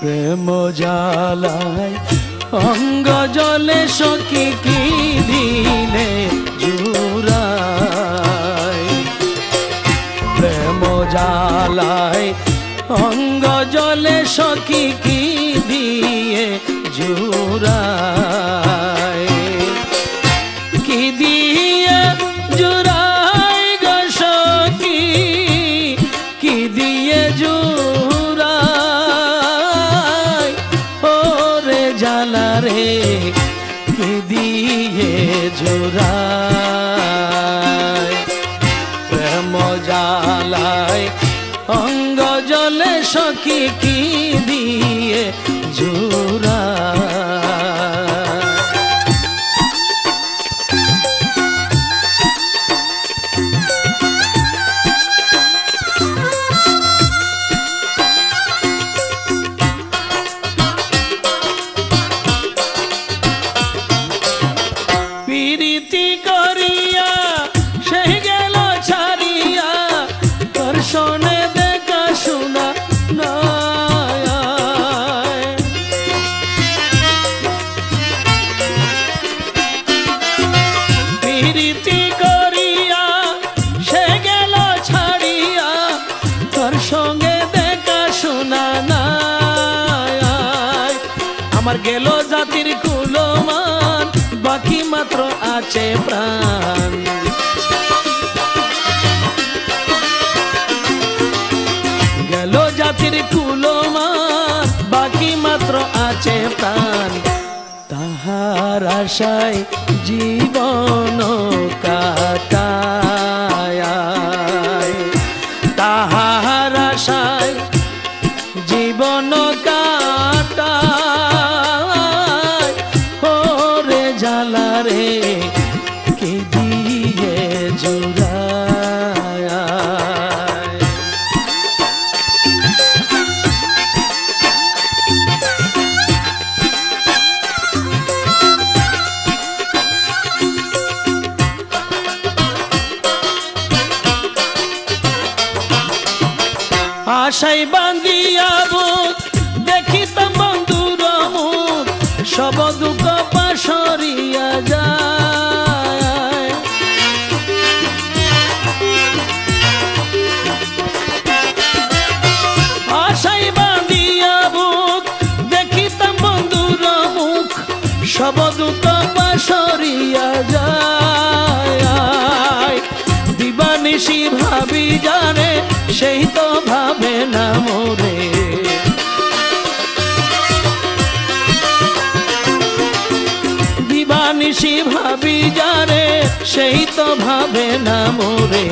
প্রেম জালায় অঙ্গ জলে সখী কি দিলে জুড়ায়। প্রেম জালায় অঙ্গ জলে সখী কি দিয়ে জুড়ায় কি দিয়ে কি দিয়ে জুড়াই অঙ্গ জলে সখী কি দিয়ে প্রীতি করিয়া, সে গেল ছাড়িয়া, তোর সঙ্গে দেখা শোনা নাই। আমার গেল জাতির কুলমান বাকি মাত্র আছে প্রাণ। তাহার আশায় জীবন কাটায়। জানে সেই তো ভাবে না মোরে। দিবানিশি ভাবি জানে সেই তো ভাবে না মোরে।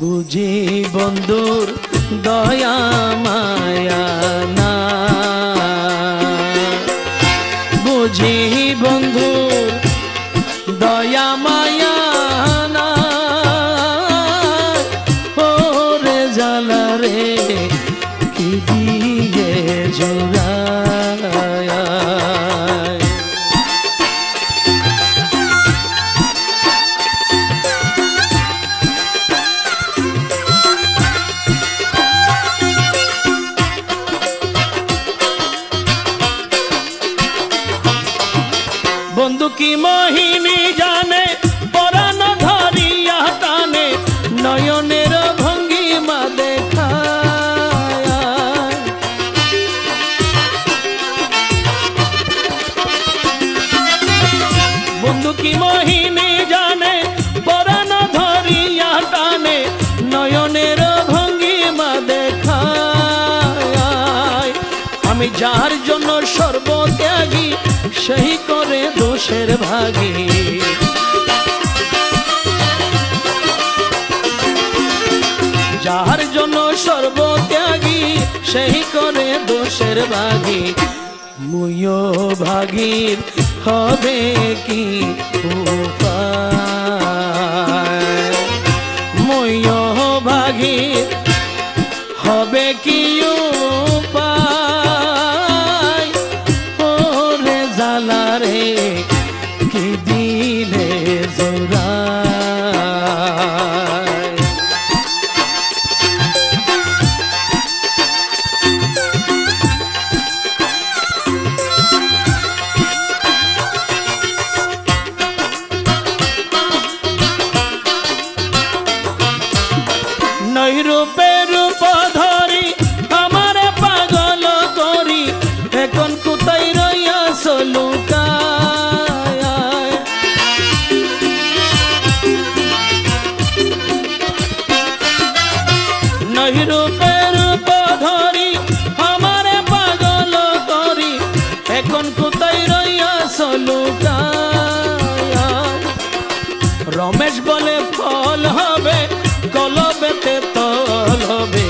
বুঝি বন্ধুর দয়া মায়া না। বুঝি বন্ধুর দয়া বন্ধু কি মোহিনী জানে পরাণ ধরিয়া টানে, নয়নের ভঙ্গিমা দেখায়। আমি যার জন্য সর্বত্যাগী, সেই করে দোষের ভাগী। যার জন্য সর্বত্যাগী, সেই করে দোষের ভাগী। মুয়ো ভাগীর হবে কি উপায় রূপের ধরি পাগল করি। এখন কোথায় রইয়া সলুকা রমেশ বলে, ফল হবে, কলবেতে তল হবে।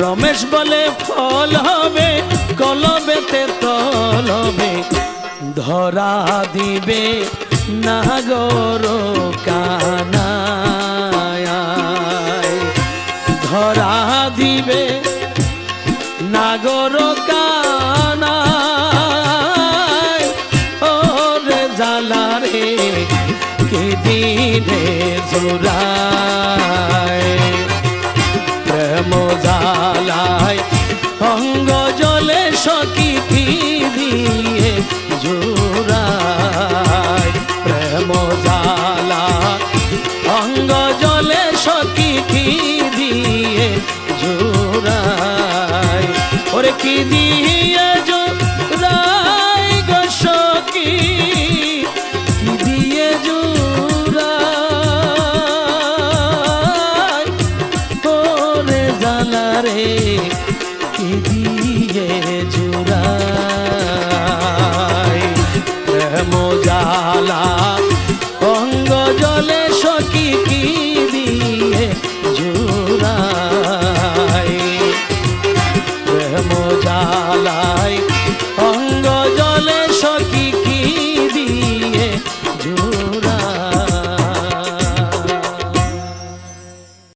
রমেশ বলে, ফল হবে, কলবেতে তল হবে। ধরা দিবে নাগর কানায় ধরা দিবে নাগর কানায় দিয়ে জোড়ায় গো সখী।